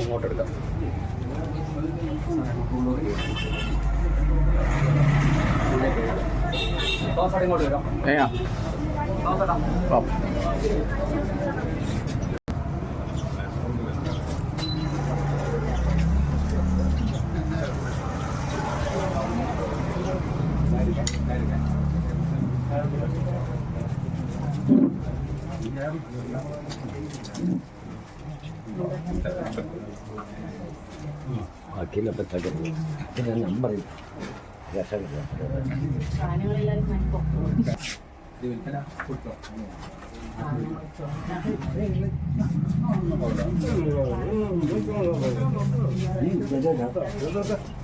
ഇങ്ങോട്ട് എടുക്കാം ഇങ്ങോട്ട് വരാം. ഏ ആ ഓ. ബാക്കിയിലൊക്കെ തകർന്നു ഞാൻ നമ്പർ സാധനങ്ങളെല്ലാവരും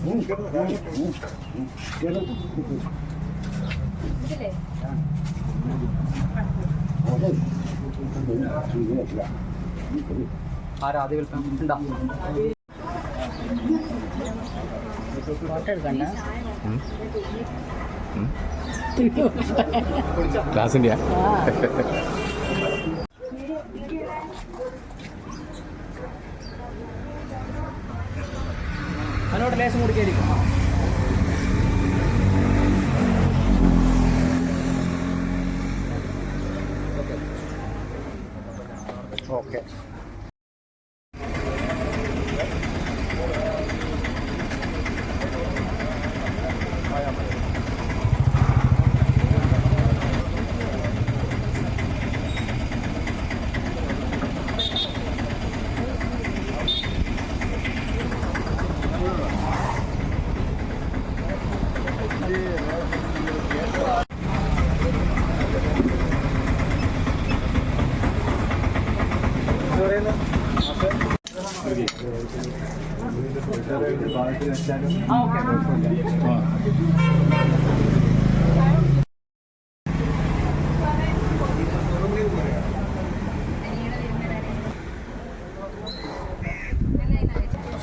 മനസ്സിലാക്കും ആരാ ആദ്യം വിൽക്കാൻ ഉണ്ടാ ഫോട്ടോ അതിനോട് ലേശം കൊടുക്കായിരിക്കും ഓക്കെ.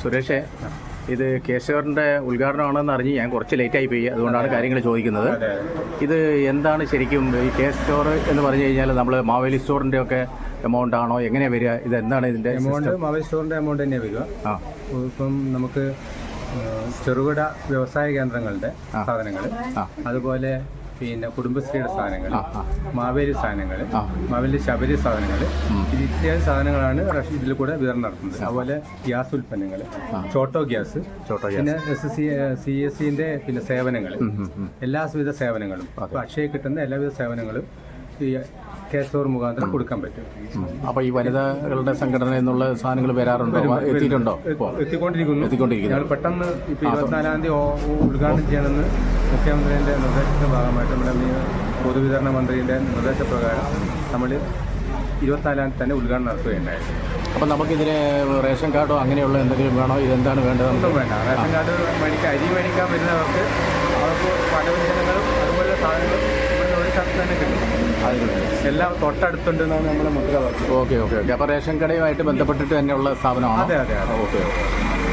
സുരേഷേ ഇത് കേശവറിന്റെ ഉദ്ഘാടനമാണെന്ന് അറിഞ്ഞ് ഞാൻ കുറച്ച് ലേറ്റായി പോയി. അതുകൊണ്ടാണ് കാര്യങ്ങൾ ചോദിക്കുന്നത്. ഇത് എന്താണ് ശരിക്കും ഈ കെ സ്റ്റോർ എന്ന് പറഞ്ഞു കഴിഞ്ഞാൽ നമ്മൾ മാവേലി സ്റ്റോറിന്റെ ഒക്കെ എമൗണ്ട് ആണോ? എങ്ങനെയാണ് വരിക? ഇത് എന്താണ് ഇതിന്റെ എമൗണ്ട് മാവേലി സ്റ്റോറിന്റെ എമൗണ്ട് തന്നെ വരിക. ആ. ഇപ്പം നമുക്ക് ചെറുകിട വ്യവസായ കേന്ദ്രങ്ങളുടെ സാധനങ്ങൾ അതുപോലെ പിന്നെ കുടുംബശ്രീയുടെ സാധനങ്ങൾ. മാവേലി സാധനങ്ങൾ മാവേലി ശബരി സാധനങ്ങൾ. ഇത് ഇത്യാദി സാധനങ്ങളാണ് റഷ്യ ഇതിൽ കൂടെ വിതരണം നടത്തുന്നത്. അതുപോലെ ഗ്യാസ് ഉൽപ്പന്നങ്ങൾ ചോട്ടോ ഗ്യാസ് പിന്നെ എസ് സി സി എസ് സിന്റെ പിന്നെ സേവനങ്ങൾ എല്ലാവിധ സേവനങ്ങളും അക്ഷയ കിട്ടുന്ന എല്ലാവിധ സേവനങ്ങളും ഈ കെ സ്റ്റോർ മുഖാന്തരം കൊടുക്കാൻ പറ്റും. അപ്പോൾ ഈ വനിതകളുടെ സംഘടന എന്നുള്ള സാധനങ്ങൾ വരാറുണ്ടോ? എത്തിയിട്ടുണ്ടോ? എത്തിക്കൊണ്ടിരിക്കുന്നു. എത്തിക്കൊണ്ടിരിക്കുന്നു. ഞങ്ങൾ പെട്ടെന്ന് ഇപ്പൊ ഇരുപത്തിനാലാം തീയതി ഉദ്ഘാടനം ചെയ്യണമെന്ന് മുഖ്യമന്ത്രിയുടെ നിർദ്ദേശത്തിന്റെ ഭാഗമായിട്ട് നമ്മുടെ പൊതുവിതരണ മന്ത്രിയുടെ നിർദ്ദേശപ്രകാരം നമ്മൾ ഇരുപത്തിനാലാം തീയതി തന്നെ ഉദ്ഘാടനം നടത്തുകയുണ്ടായിരുന്നു അപ്പം നമുക്കിതിന് റേഷൻ കാർഡോ അങ്ങനെയുള്ള എന്തെങ്കിലും വേണോ? ഇതെന്താണ് വേണ്ടത്? ഒന്നും വേണ്ട. റേഷൻ കാർഡ് മേടിക്കാൻ അരി മേടിക്കാൻ വരുന്നവർക്ക് അവർക്ക് പല പലവ്യഞ്ജനങ്ങളും അതുപോലെ സാധനങ്ങളും ഇവിടെ ഒരു സ്ഥലത്ത് തന്നെ കിട്ടും. എല്ലാം തൊട്ടടുത്തുണ്ട് എന്നാണ് നമ്മളെ മുദ്ര ഓക്കെ ഓക്കെ ഓക്കെ. അപ്പോൾ റേഷൻ കടയുമായിട്ട് ബന്ധപ്പെട്ടിട്ട് തന്നെയുള്ള സ്ഥാപനമാണ് അതെ അതെ അതെ. ഓക്കെ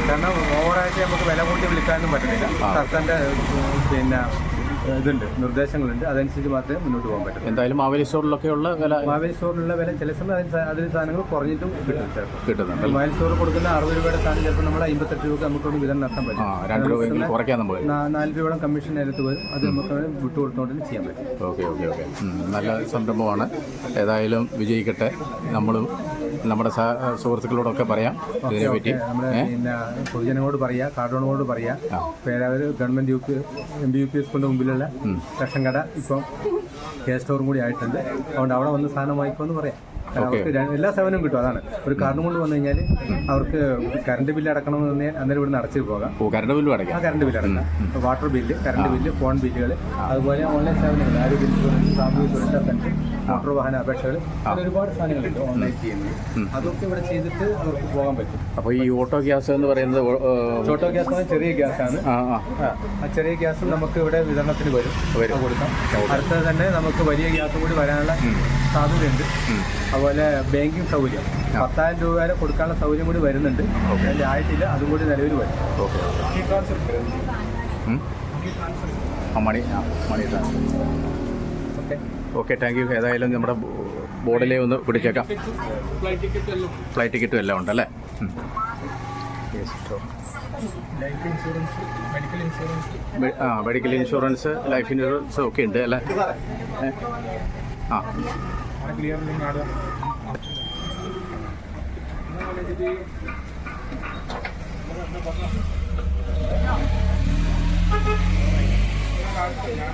കാരണം ഓവറായിട്ട് നമുക്ക് വില കൂട്ടി വിളിക്കാനും പറ്റുന്നില്ല സർക്കാരിന്റെ ഉം, പിന്നെ ഇതുണ്ട്. നിർദ്ദേശങ്ങളുണ്ട്. അതനുസരിച്ച് മാത്രമേ മുന്നോട്ട് പോകാൻ പറ്റൂ എന്തായാലും മാവേലി സ്റ്റോറിലൊക്കെയുള്ള വില മാവേലി സ്റ്റോറിലുള്ള വില ചില സമയം അതിന് സാധനങ്ങൾ കുറഞ്ഞിട്ടും കിട്ടും ചിലപ്പോൾ. കിട്ടുന്നുണ്ട് മാവേലി സ്റ്റോറിൽ കൊടുക്കുന്ന അറുപത് രൂപയുടെ സാധനം ചിലപ്പോൾ നമ്മൾ അമ്പത്തെട്ട് രൂപ നമുക്ക് വിതരണം നടത്താൻ പറ്റും. രണ്ട് രൂപയെങ്കിലും കുറയ്ക്കാൻ നമ്മൾ നാല് രൂപയോളം കമ്മീഷൻ അതിനകത്ത് വരും. അത് നമുക്ക് വിട്ടു കൊടുത്തോണ്ട് ചെയ്യാൻ പറ്റും. Okay okay okay. നല്ല സംരംഭമാണ്. ഏതായാലും വിജയിക്കട്ടെ. നമ്മളും നമ്മുടെ സഹ- സുഹൃത്തുക്കളോടൊക്കെ പറയാം ഇതിനെപ്പറ്റി പറ്റി. പിന്നെ പൊതുജനങ്ങളോട് പറയാ കാർഡോണോട് പറയാ. പേരാവര് government U P M B U P സ്കൂളിന്റെ മുമ്പിലുള്ള റേഷൻ കട ഇപ്പം കെ സ്റ്റോറും കൂടി ആയിട്ടുണ്ട്. അതുകൊണ്ട് അവിടെ വന്ന് സാധനം വാങ്ങിക്കുമെന്ന് പറയാം. അവർക്ക് എല്ലാ സേവനവും കിട്ടും അതാണ്. ഒരു കാർഡും കൊണ്ട് വന്നു കഴിഞ്ഞാൽ അവർക്ക് കറണ്ട് ബില്ല് അടക്കണമെന്ന് പറഞ്ഞാൽ അന്നേരം ഇവിടെ അടച്ചു പോകാം. കറണ്ട് ബില്ല് അടക്കാം അടയ്ക്കാം. കറണ്ട് ബില്ല് അടക്കാം water bill current bill phone ബില്ലുകൾ അതുപോലെ ഓൺലൈൻ സേവനങ്ങൾ ആരോഗ്യ ഇൻഷുറൻസ് സാമൂഹ്യ സുരക്ഷാ പെൻഷൻ മോട്ടോർ വാഹന അപേക്ഷകൾ അങ്ങനെ ഒരുപാട് സാധനങ്ങളുണ്ട് ഓൺലൈൻ ചെയ്യുന്നത്. അതൊക്കെ ഇവിടെ ചെയ്തിട്ട് അവർക്ക് പോകാൻ പറ്റും. അപ്പോൾ ഈ ഓട്ടോ ഗ്യാസ് എന്ന് പറയുന്നത് ഓട്ടോ ഗ്യാസ് എന്ന് ചെറിയ ഗ്യാസ് ആണ്. ആ ചെറിയ ഗ്യാസ് നമുക്ക് ഇവിടെ വിതരണത്തിന് വരും. കൊടുക്കാം. അടുത്തത് തന്നെ നമുക്ക് വലിയ ഗ്യാസ് കൂടി വരാനുള്ള സാധ്യതയുണ്ട്. അതുപോലെ ബാങ്കിങ് സൗകര്യം. പത്തായിരം രൂപ വരെ കൊടുക്കാനുള്ള സൗകര്യം കൂടി വരുന്നുണ്ട്. അതിന്റെ ആയിട്ടില്ല അതും കൂടി നിലവിൽ വരും. Money money okay. Okay thank you ഏതായാലും നമ്മുടെ ബോർഡിലേ ഒന്ന് പിടിച്ചേക്കാം. ഫ്ലൈറ്റ് ടിക്കറ്റ് ഫ്ലൈറ്റ് ടിക്കറ്റും എല്ലാം ഉണ്ടല്ലേ? അല്ലേ ലൈഫ് ഇൻഷുറൻസ് മെഡിക്കൽ ഇൻഷുറൻസ് ആ മെഡിക്കൽ ഇൻഷുറൻസ് ലൈഫ് ഇൻഷുറൻസ് ഒക്കെ ഉണ്ട് അല്ലേ? ആ. Clear card